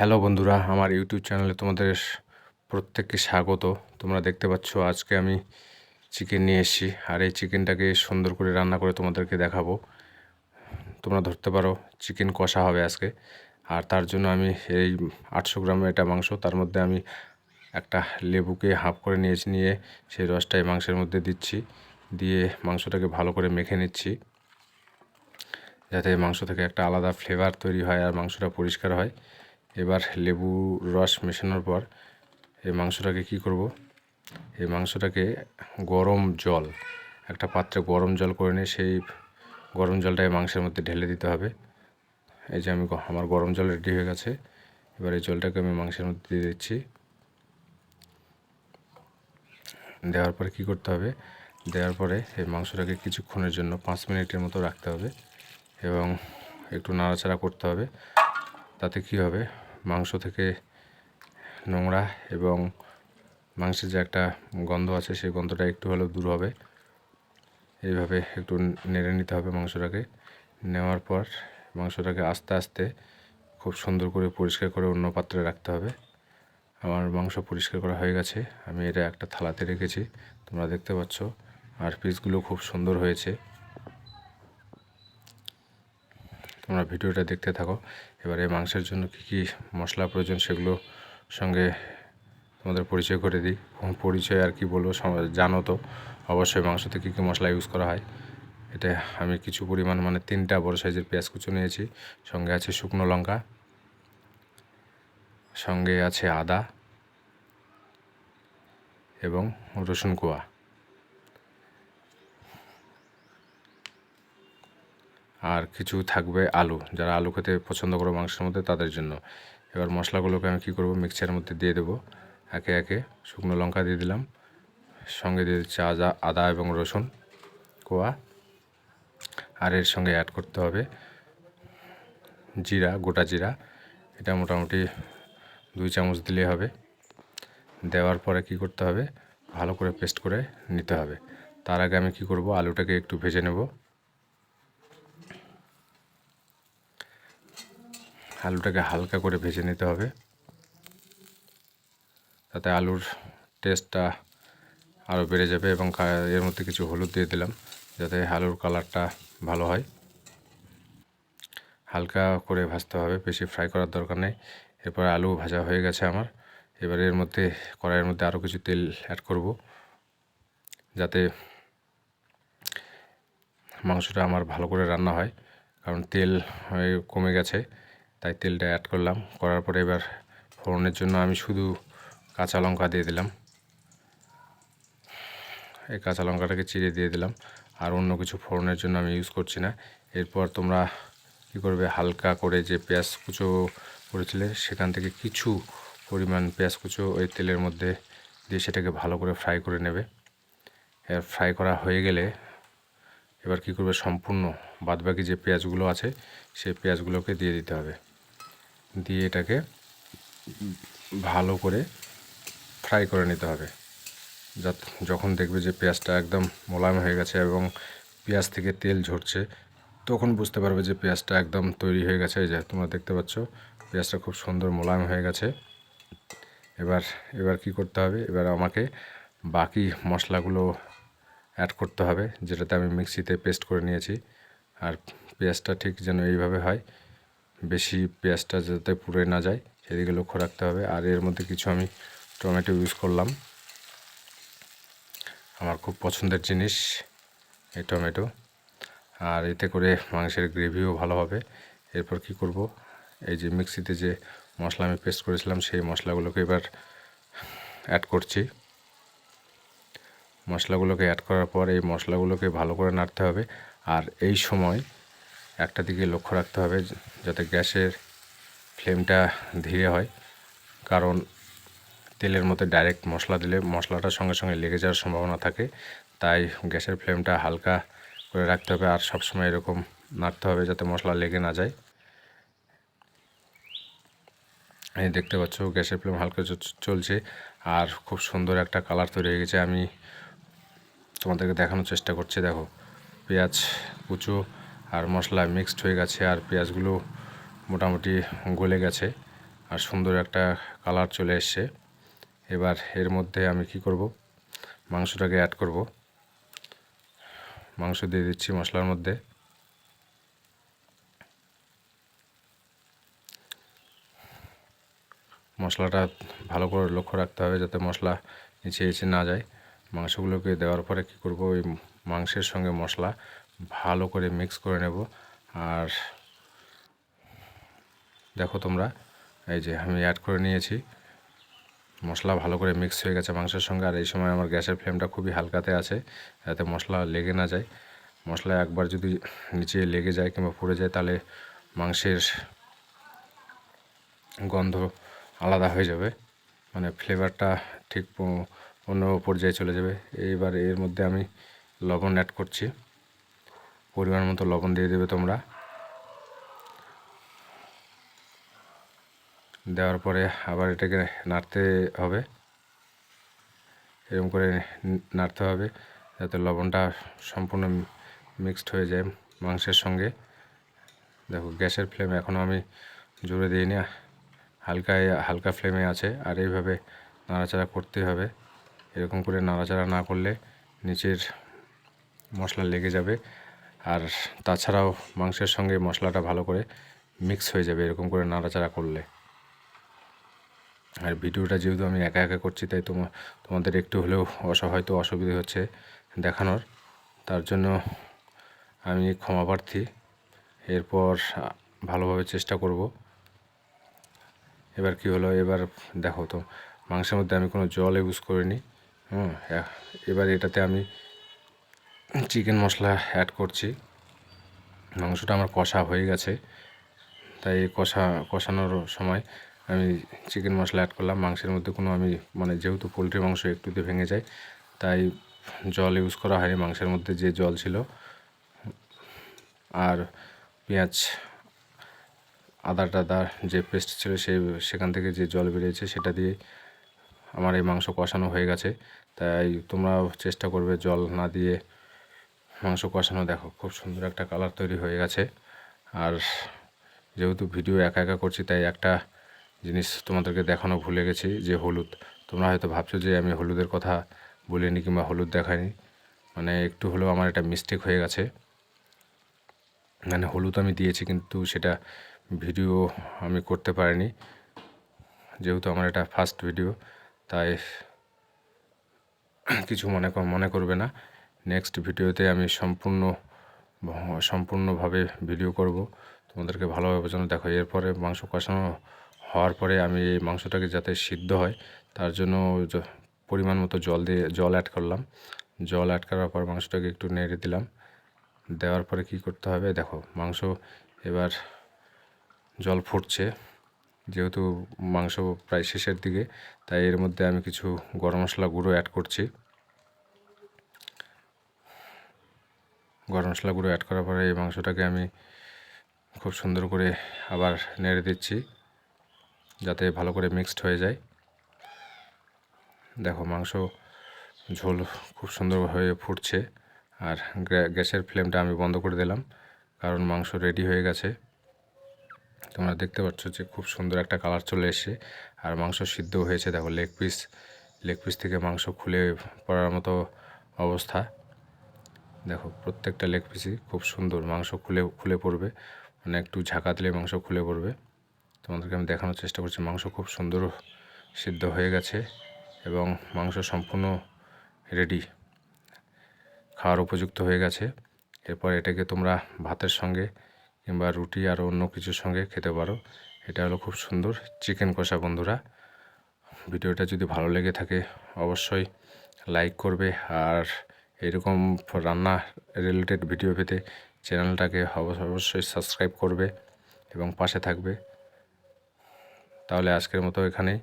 Hello বন্ধুরা, আমার YouTube চ্যানেলে তোমাদের প্রত্যেককে স্বাগত। তোমরা দেখতে পাচ্ছ আজকে আমি চিকেন নিয়ে এসেছি, আর এই চিকেনটাকে সুন্দর করে রান্না করে তোমাদেরকে দেখাবো। তোমরা ধরতে পারো চিকেন কষা হবে আজকে, আর তার জন্য আমি এই আটশো গ্রাম এটা মাংস, তার মধ্যে আমি একটা লেবুকে হাফ করে নিয়েছি, নিয়ে সেই রসটা এই মাংসের মধ্যে দিচ্ছি, দিয়ে মাংসটাকে ভালো করে মেখে নিচ্ছি, যাতে মাংস থেকে একটা আলাদা ফ্লেভার তৈরি হয় আর মাংসটা পরিষ্কার হয়। এবার লেবু রস মেশানোর পর এই মাংসটাকে কি করব? এই মাংসটাকে গরম জল, একটা পাত্রে গরম জল করে নিয়ে সেই গরম জলটা মাংসের মধ্যে ঢেলে দিতে হবে। এই যে আমি আমার গরম জল রেডি হয়ে গেছে, এবার এই জলটাকে আমি মাংসের মধ্যে দিয়ে দিচ্ছি। দেওয়ার পরে কি করতে হবে? দেওয়ার পরে এই মাংসটাকে কিছুক্ষণের জন্য পাঁচ মিনিটের মতো রাখতে হবে এবং একটু নাড়াচাড়া করতে হবে। তাতে কি হবে? মাংস থেকে নোংরা এবং মাংসের যে একটা গন্ধ আছে, সেই গন্ধটা একটু হলেও দূর হবে। এইভাবে একটু নেড়ে নিতে হবে মাংসটাকে। নেওয়ার পর মাংসটাকে আস্তে আস্তে খুব সুন্দর করে পরিষ্কার করে অন্য পাত্রে রাখতে হবে। আমার মাংস পরিষ্কার করা হয়ে গেছে। আমি এটা একটা থালাতে রেখেছি। তোমরা দেখতে পাচ্ছ, আর পিসগুলো খুব সুন্দর হয়েছে। তোমরা ভিডিওটা দেখতে থাকো। এবারে মাংসের জন্য কী কী মশলা প্রয়োজন সেগুলো সঙ্গে তোমাদের পরিচয় করে দিই। পরিচয় আর কি বলব জানো তো, অবশ্যই মাংসতে কী কী মশলা ইউজ করা হয়। এটা আমি কিছু পরিমাণ মানে তিনটা বড় সাইজের পেঁয়াজ কুচো নিয়েছি, সঙ্গে আছে শুকনো লঙ্কা, সঙ্গে আছে আদা এবং রসুন কোয়া। আর কিছু থাকবে আলু। যারা আলু খেতে পছন্দ করো মাংসের মধ্যে, তাদের জন্য। এবার মশলাগুলোকে আমি কী করব? মিক্সারের মধ্যে দিয়ে দেবো। একে একে শুকনো লঙ্কা দিয়ে দিলাম। সঙ্গে দিয়ে দিচ্ছি আদা আদা এবং রসুন, কোয়া। আর এর সঙ্গে অ্যাড করতে হবে জিরা, গোটা জিরা। এটা মোটামুটি দুই চামচ দিলেই হবে। দেওয়ার পরে কি করতে হবে? ভালো করে পেস্ট করে নিতে হবে। তার আগে আমি কি করব? আলুটাকে একটু ভেজে নেব। আলুটাকে হালকা করে ভেজে নিতে হবে। তাতে আলুর টেস্টটা আরও বেড়ে যাবে এবং এর মধ্যে কিছু হলুদ দিয়ে দিলাম, যাতে আলুর কালারটা ভালো হয়। হালকা করে ভাজতে হবে, বেশি ফ্রাই করার দরকার নেই। এরপর আলু ভাজা হয়ে গেছে আমার। এবার এর মধ্যে, কড়াইয়ের মধ্যে আরও কিছু তেল অ্যাড করব, যাতে মাংসটা আমার ভালো করে রান্না হয়, কারণ তেল কমে গেছে। তাই তেলটা অ্যাড করলাম। করার পরে এবার ফোড়নের জন্য আমি শুধু কাঁচা লঙ্কা দিয়ে দিলাম। এই কাঁচা লঙ্কাটাকে চিড়ে দিয়ে দিলাম। আর অন্য কিছু ফোড়নের জন্য আমি ইউজ করছি না। এরপর তোমরা কী করবে? হালকা করে যে পেঁয়াজ কুচো করেছিলে, সেখান থেকে কিছু পরিমাণ পেঁয়াজ কুচো ওই তেলের মধ্যে দিয়ে সেটাকে ভালো করে ফ্রাই করে নেবে। এর ফ্রাই করা হয়ে গেলে এবার কী করবে? সম্পূর্ণ বাদবাকি যে পেঁয়াজগুলো আছে, সেই পেঁয়াজগুলোকে দিয়ে দিতে হবে। দিয়ে এটাকে ভালো করে ফ্রাই করে নিতে হবে। যখন দেখবে যে পেঁয়াজটা একদম মোলায়েম হয়ে গেছে এবং পেঁয়াজ থেকে তেল ঝরছে, তখন বুঝতে পারবে যে পেঁয়াজটা একদম তৈরি হয়ে গেছে। এই যে তোমরা দেখতে পাচ্ছ, পেঁয়াজটা খুব সুন্দর মোলায়েম হয়ে গেছে। এবার এবার কি করতে হবে? এবার আমাকে বাকি মশলাগুলো অ্যাড করতে হবে, যেটাতে আমি মিক্সিতে পেস্ট করে নিয়েছি। আর পেঁয়াজটা ঠিক যেন এইভাবে হয় বেশি পেঁয়াজটা যাতে পুড়ে না যায়, সেদিকে লক্ষ্য রাখতে হবে। আর এর মধ্যে কিছু আমি টমেটো ইউজ করলাম। আমার খুব পছন্দের জিনিস এই টমেটো। আর এতে করে মাংসের গ্রেভিও ভালো হবে। এরপর কি করব? এই যে মিক্সিতে যে মশলা আমি পেস্ট করেছিলাম, সেই মশলাগুলোকে এবার অ্যাড করছি। মশলাগুলোকে অ্যাড করার পর এই মশলাগুলোকে ভালো করে নাড়তে হবে। আর এই সময় একটা দিকে লক্ষ্য রাখতে হবে যাতে গ্যাসের ফ্লেমটা ধীরে হয়। কারণ তেলের মধ্যে ডাইরেক্ট মশলা দিলে মশলাটার সঙ্গে সঙ্গে লেগে যাওয়ার সম্ভাবনা থাকে। তাই গ্যাসের ফ্লেমটা হালকা করে রাখতে হবে আর সবসময় এরকম নাড়তে হবে যাতে মশলা লেগে না যায়। এই দেখতে পাচ্ছ গ্যাসের ফ্লেম হালকা চলছে আর খুব সুন্দর একটা কালার তৈরি হয়ে গেছে। আমি তোমাদেরকে দেখানোর চেষ্টা করছি। দেখো, পেঁয়াজ কুচো আর মশলা মিক্সড হয়ে গেছে আর পেঁয়াজগুলো মোটামুটি গলে গেছে আর সুন্দর একটা কালার চলে এসছে। এবার এর মধ্যে আমি কি করব? মাংসটাকে অ্যাড করব। মাংস দিয়ে দিচ্ছি মশলার মধ্যে। মশলাটা ভালো করে লক্ষ্য রাখতে হবে যাতে মশলা নিচে নিচে না যায়। মাংসগুলোকে দেওয়ার পরে কি করব? ওই মাংসের সঙ্গে মশলা ভালো করে মিক্স করে নেব। আর দেখো তোমরা, এই যে আমি অ্যাড করে নিয়েছি। মশলা ভালো করে মিক্স হয়ে গেছে মাংসের সঙ্গে। আর এই সময় আমার গ্যাসের ফ্লেমটা খুবই হালকাতে আছে, যাতে মশলা লেগে না যায়। মশলা একবার যদি নিচে লেগে যায় কিংবা পুড়ে যায়, তাহলে মাংসের গন্ধ আলাদা হয়ে যাবে। মানে ফ্লেভারটা ঠিক অন্য পর্যায়ে চলে যাবে। এইবার এর মধ্যে আমি লবণ অ্যাড করছি। পরিমাণ মতো লবণ দিয়ে দেবে তোমরা। দেওয়ার পরে আবার এটাকে নাড়তে হবে। এরকম করে নাড়তে হবে যাতে লবণটা সম্পূর্ণ মিক্সড হয়ে যায় মাংসের সঙ্গে। দেখো, গ্যাসের ফ্লেম এখনও আমি জোরে দিইনি। হালকা হালকা ফ্লেমে আছে, আর এইভাবে নাড়াচাড়া করতে হবে। এরকম করে নাড়াচাড়া না করলে নিচের মশলা লেগে যাবে। আর তাছাড়াও মাংসের সঙ্গে মশলাটা ভালো করে মিক্স হয়ে যাবে, এরকম করে নাড়াচাড়া করলে। আর ভিডিওটা যেহেতু আমি একা একা করছি, তাই তোমার তোমাদের একটু হলেও হয়তো অসুবিধে হচ্ছে দেখানোর। তার জন্য আমি ক্ষমা প্রার্থী। এরপর ভালোভাবে চেষ্টা করব। এবার কি হলো, এবার দেখো তো, মাংসের মধ্যে আমি কোনো জল ইউজ করিনি। হুম এবার এটাতে আমি চিকেন মশলা অ্যাড করছি। মাংসটা আমার কষা হয়ে গেছে। তাই কষা, কষানোর সময় আমি চিকেন মশলা অ্যাড করলাম। মাংসের মধ্যে কোনো আমি মানে যেহেতু পোলট্রি মাংস একটুতে ভেঙে যায়, তাই জল ইউজ করা হয়নি মাংসের মধ্যে যে জল ছিল। আর পেঁয়াজ আদা টাদা যে পেস্ট ছিল সেই সেখান থেকে যে জল বেরিয়েছে সেটা দিয়ে আমার এই মাংস কষানো হয়ে গেছে। তাই তোমরাও চেষ্টা করবে জল না দিয়ে মাংস কষানো, দেখো, খুব সুন্দর একটা কালার তৈরি হয়ে গেছে। আর যেহেতু ভিডিও একা একা করছি, তাই একটা জিনিস তোমাদেরকে দেখানো ভুলে গেছি, যে হলুদ। তোমরা হয়তো ভাবছ যে আমি হলুদের কথা বলিনি কিংবা হলুদ দেখাইনি। মানে একটু হলেও আমার এটা মিস্টেক হয়ে গেছে। মানে হলুদ আমি দিয়েছি, কিন্তু সেটা ভিডিও আমি করতে পারিনি। যেহেতু আমার এটা ফার্স্ট ভিডিও তাই কিছু মনে মনে করবে না। নেক্সট ভিডিওতে আমি সম্পূর্ণ, সম্পূর্ণভাবে ভিডিও করব। তোমাদেরকে ভালোভাবে যেন দেখো, এরপরে মাংস কষানো হওয়ার পরে আমি এই মাংসটাকে যাতে সিদ্ধ হয়, তার জন্য পরিমাণ মতো জল দিয়ে, জল অ্যাড করলাম। জল অ্যাড করার পর মাংসটাকে একটু নেড়ে দিলাম। দেওয়ার পরে কি করতে হবে, দেখো, মাংস এবার জল ফুটছে, যেহেতু মাংস প্রায় শেষের দিকে, তাই এর মধ্যে আমি কিছু গরম মশলা গুঁড়ো অ্যাড করছি। গরম মশলা গুঁড়ো অ্যাড করার পরে এই মাংসটাকে আমি খুব সুন্দর করে আবার নেড়ে দিচ্ছি, যাতে ভালো করে মিক্সড হয়ে যায়। দেখো মাংস ঝোল খুব সুন্দর হয়ে ফুটছে, আর গ্যাসের ফ্লেমটা আমি বন্ধ করে দিলাম, কারণ মাংস রেডি হয়ে গেছে। তোমরা দেখতে পাচ্ছ যে খুব সুন্দর একটা কালার চলে এসছে, আর মাংস সিদ্ধ হয়েছে। দেখো লেগ পিস লেগ পিস থেকে মাংস খুলে পড়ার মতো অবস্থা। দেখো, প্রত্যেকটা লেগ পিসই খুব সুন্দর। মাংস খুলে খুলে পড়বে। মানে একটু ঝাঁকা দিলে মাংস খুলে পড়বে। তোমাদেরকে আমি দেখানোর চেষ্টা করছি, মাংস খুব সুন্দর সিদ্ধ হয়ে গেছে এবং মাংস সম্পূর্ণ রেডি খাওয়ার উপযুক্ত হয়ে গেছে। এরপর এটাকে তোমরা ভাতের সঙ্গে কিংবা রুটি আর অন্য কিছুর সঙ্গে খেতে পারো। এটা হলো খুব সুন্দর চিকেন কষা, বন্ধুরা। ভিডিওটা যদি ভালো লেগে থাকে, অবশ্যই লাইক করবে আর এরকম রান্না রিলেটেড ভিডিও পেতে চ্যানেলটাকে অবশ্যই সাবস্ক্রাইব করবে এবং পাশে থাকবে। তাহলে আজকের মতো এখানেই।